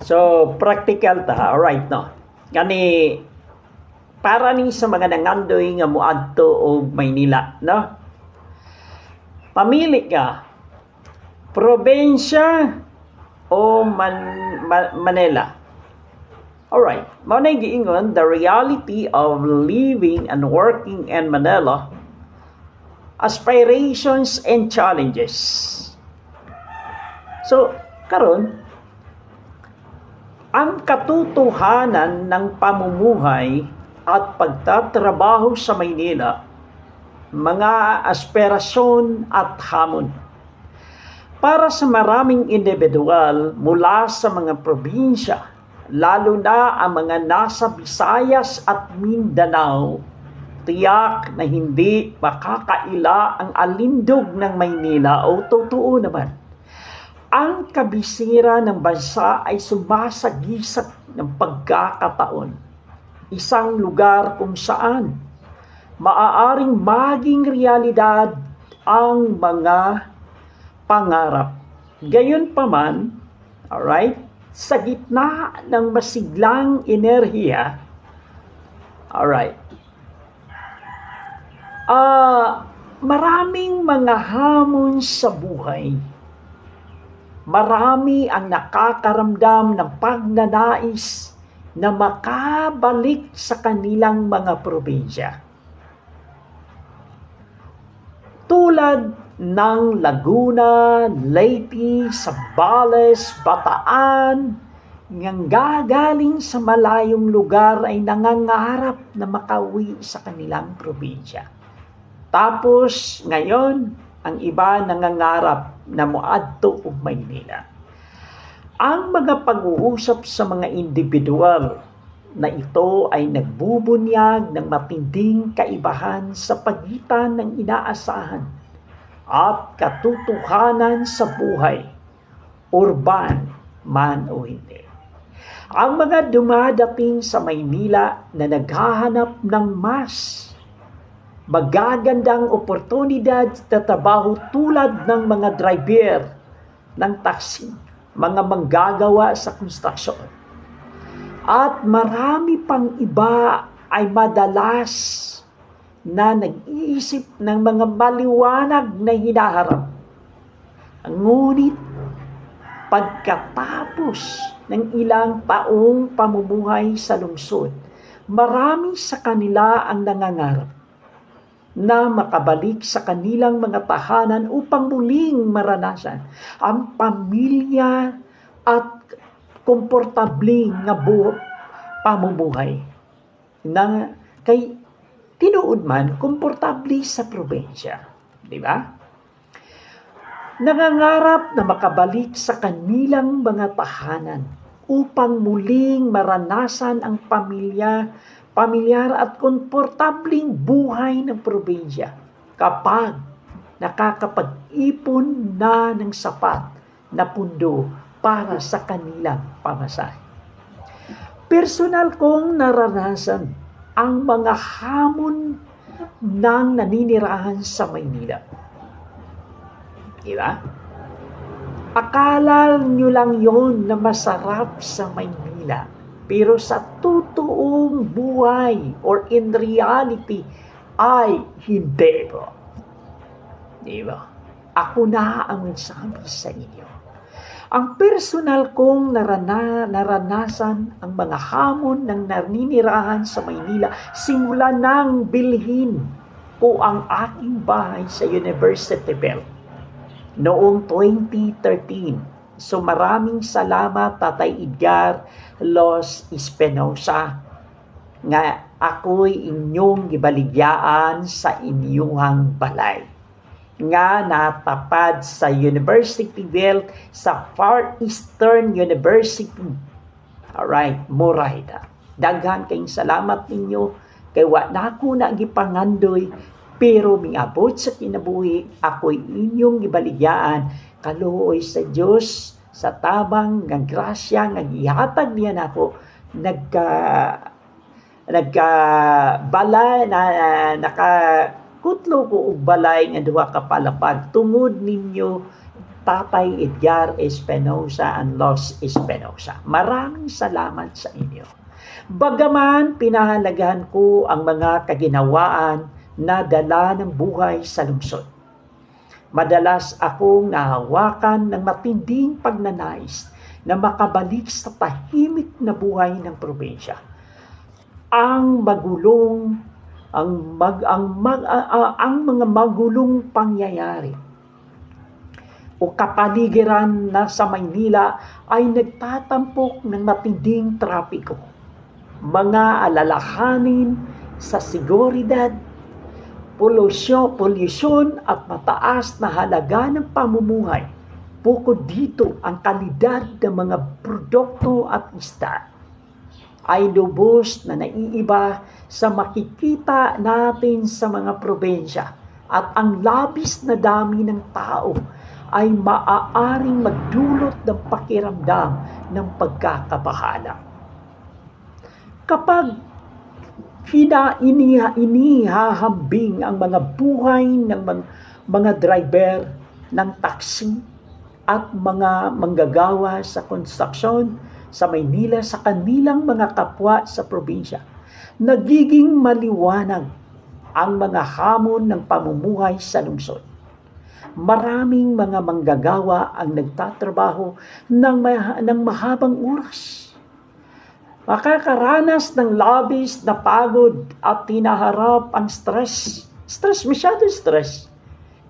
So, practical ta, alright no. Kani, para ni sa mga nangandoy nga muadto og Maynila, no? Pamili ka, probensya o Man- Ma- Manila. Alright, mao na giingon, the reality of living and working in Manila, aspirations and challenges. So, karon ang katotohanan ng pamumuhay at pagtatrabaho sa Maynila, mga aspirasyon at hamon. Para sa maraming individual mula sa mga probinsya, lalo na ang mga nasa Visayas at Mindanao, tiyak na hindi makakaila ang alindog ng Maynila o totoo naman. Ang kabisira ng bansa ay sumasagisat ng pagkakataon. Isang lugar kung saan maaaring maging realidad ang mga pangarap. Gayon pa man, alright, sa gitna ng masiglang enerhiya, alright, ah, maraming mga hamon sa buhay. Marami ang nakakaramdam ng pagnanais na makabalik sa kanilang mga probinsya. Tulad ng Laguna, Leyte, Sambales, Bataan, ngang gagaling sa malayong lugar ay nangangarap na makauwi sa kanilang probinsya. Tapos ngayon, ang iba nangangarap na muadto og Maynila. Ang mga pag-uusap sa mga individual na ito ay nagbubunyag ng matinding kaibahan sa pagitan ng inaasahan at katotohanan sa buhay, urban man o hindi. Ang mga dumadating sa Maynila na naghahanap ng mas magagandang oportunidad sa trabaho tulad ng mga driver ng taxi, mga manggagawa sa konstruksyon. At marami pang iba ay madalas na nag-iisip ng mga maliwanag na hinaharap. Ngunit pagkatapos ng ilang taong pamumuhay sa lungsod, marami sa kanila ang nangangarap na makabalik sa kanilang mga tahanan upang muling maranasan ang pamilya at komportabling nga buo pamumuhay na kay tinuod man komportable sa probinsya. Di ba? Nangangarap na makabalik sa kanilang mga tahanan upang muling maranasan ang pamilya, pamilyar at komportabling buhay ng probinsya kapag nakakapag-ipon na ng sapat na pundo para sa kanilang pamasahe. Personal kong naranasan ang mga hamon ng naninirahan sa Maynila. Diba? Akala nyo lang yon na masarap sa Maynila. Pero sa totoong buhay or in reality ay hindi po. Diba? Ako na ang nagsabi sa inyo. Ang personal kong narana, naranasan ang mga hamon ng naninirahan sa Maynila simula nang bilhin ko ang aking bahay sa University Bell noong 2013. So maraming salamat Tatay Edgar Los Espinosa nga ako'y inyong gibaligyaan sa inyong balay nga natapad sa University Bell sa Far Eastern University. Alright, Murayda. Daghan kayong salamat ninyo kay wa na ako na gipangandoy pero miabot sa kinabuhi ako'y inyong gibaligyan kaluoy sa Dios sa tabang nga grasya nga gihatag niya nako nagka nagka balay na naka kutlo ko og balay nga duha ka palapag tungod ninyo Tatay Edgar Espinosa and Los Espinosa. Maraming salamat sa inyo. Bagaman pinahalagahan ko ang mga kaginawaan na dala ng buhay sa lungsod. Madalas akong nahawakan ng matinding pagnanais na makabalik sa tahimik na buhay ng probinsya. Ang magulong ang mag ang mag uh, ang mga magulong pangyayari o kapaligiran na sa Maynila ay nagtatampok ng matinding trapiko. Mga alalahanin sa seguridad polusyon, polusyon at mataas na halaga ng pamumuhay. Bukod dito, ang kalidad ng mga produkto at isda ay lubos na naiiba sa makikita natin sa mga probensya at ang labis na dami ng tao ay maaaring magdulot ng pakiramdam ng pagkakabahala. Kapag hina iniha, inihahambing ang mga buhay ng mga, mga driver ng taxi at mga manggagawa sa konstruksyon sa Maynila sa kanilang mga kapwa sa probinsya. Nagiging maliwanag ang mga hamon ng pamumuhay sa lungsod. Maraming mga manggagawa ang nagtatrabaho ng, ng mahabang oras makakaranas ng labis na pagod at tinaharap ang stress. Stress, masyado stress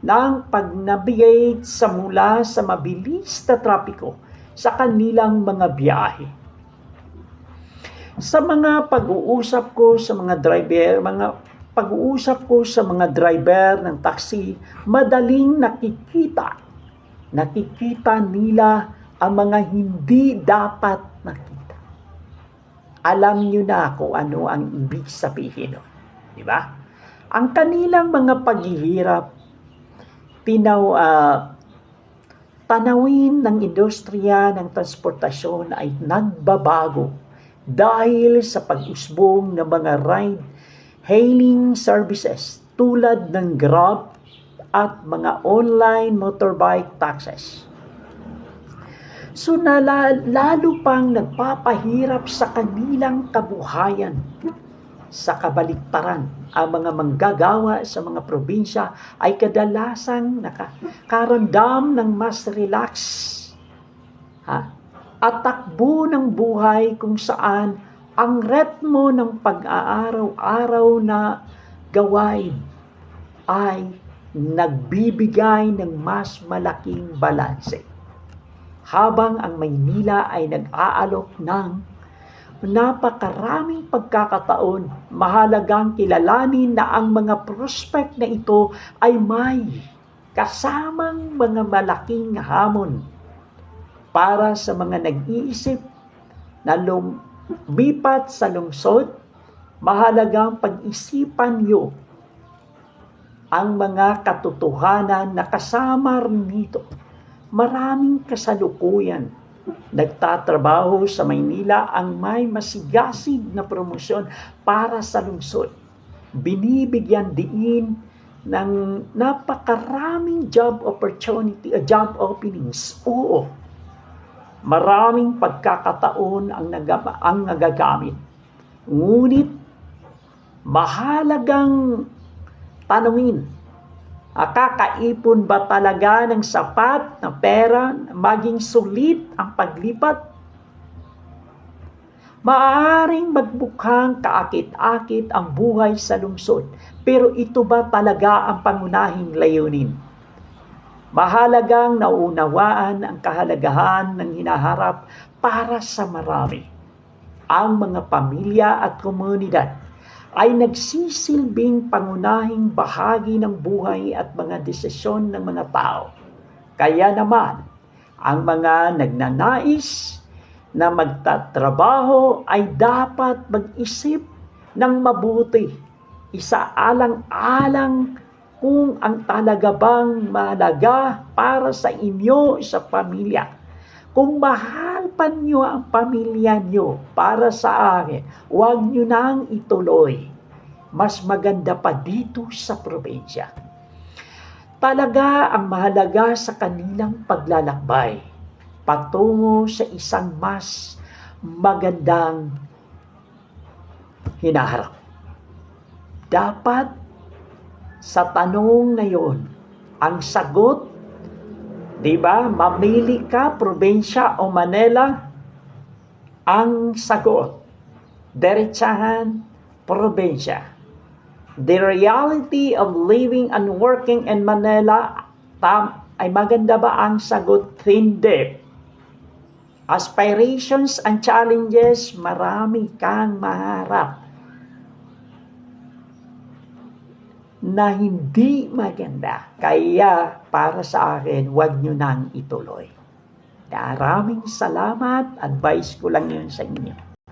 ng pag-navigate sa mula sa mabilis na trapiko sa kanilang mga biyahe. Sa mga pag-uusap ko sa mga driver, mga pag-uusap ko sa mga driver ng taxi, madaling nakikita, nakikita nila ang mga hindi dapat nakikita alam nyo na kung ano ang ibig sabihin nun. Di ba? Ang kanilang mga paghihirap, tinaw, uh, tanawin ng industriya ng transportasyon ay nagbabago dahil sa pag-usbong ng mga ride hailing services tulad ng Grab at mga online motorbike taxis. So nala, lalo pang nagpapahirap sa kanilang kabuhayan sa kabaliktaran. Ang mga manggagawa sa mga probinsya ay kadalasang nakakarandam ng mas relax. Ha? At takbo ng buhay kung saan ang retmo ng pag-aaraw-araw na gawain ay nagbibigay ng mas malaking balanse habang ang Maynila ay nag-aalok ng napakaraming pagkakataon, mahalagang kilalanin na ang mga prospect na ito ay may kasamang mga malaking hamon para sa mga nag-iisip na lumipat sa lungsod, mahalagang pag-isipan niyo ang mga katotohanan na kasama nito maraming kasalukuyan. Nagtatrabaho sa Maynila ang may masigasig na promosyon para sa lungsod. Binibigyan diin ng napakaraming job opportunity, uh, job openings. Oo, maraming pagkakataon ang, nag- ang nagagamit. Ngunit, mahalagang tanungin Kakaipon ba talaga ng sapat na pera maging sulit ang paglipat? Maaring magbukhang kaakit-akit ang buhay sa lungsod, pero ito ba talaga ang pangunahing layunin? Mahalagang naunawaan ang kahalagahan ng hinaharap para sa marami, ang mga pamilya at komunidad ay nagsisilbing pangunahing bahagi ng buhay at mga desisyon ng mga tao. Kaya naman, ang mga nagnanais na magtatrabaho ay dapat mag-isip ng mabuti. Isaalang-alang kung ang talaga bang malaga para sa inyo sa pamilya. Kung mahal pa nyo ang pamilya nyo para sa akin, huwag nyo nang ituloy. Mas maganda pa dito sa probinsya. talaga ang mahalaga sa kanilang paglalakbay patungo sa isang mas magandang hinaharap. Dapat sa tanong na yon, ang sagot, di ba, mamili ka, probinsya o Manila, ang sagot, diretsahan, probinsya. The reality of living and working in Manila, tam, ay maganda ba ang sagot? Hindi. Aspirations and challenges, marami kang maharap na hindi maganda. Kaya para sa akin, huwag nyo nang ituloy. Maraming salamat. Advice ko lang yun sa inyo.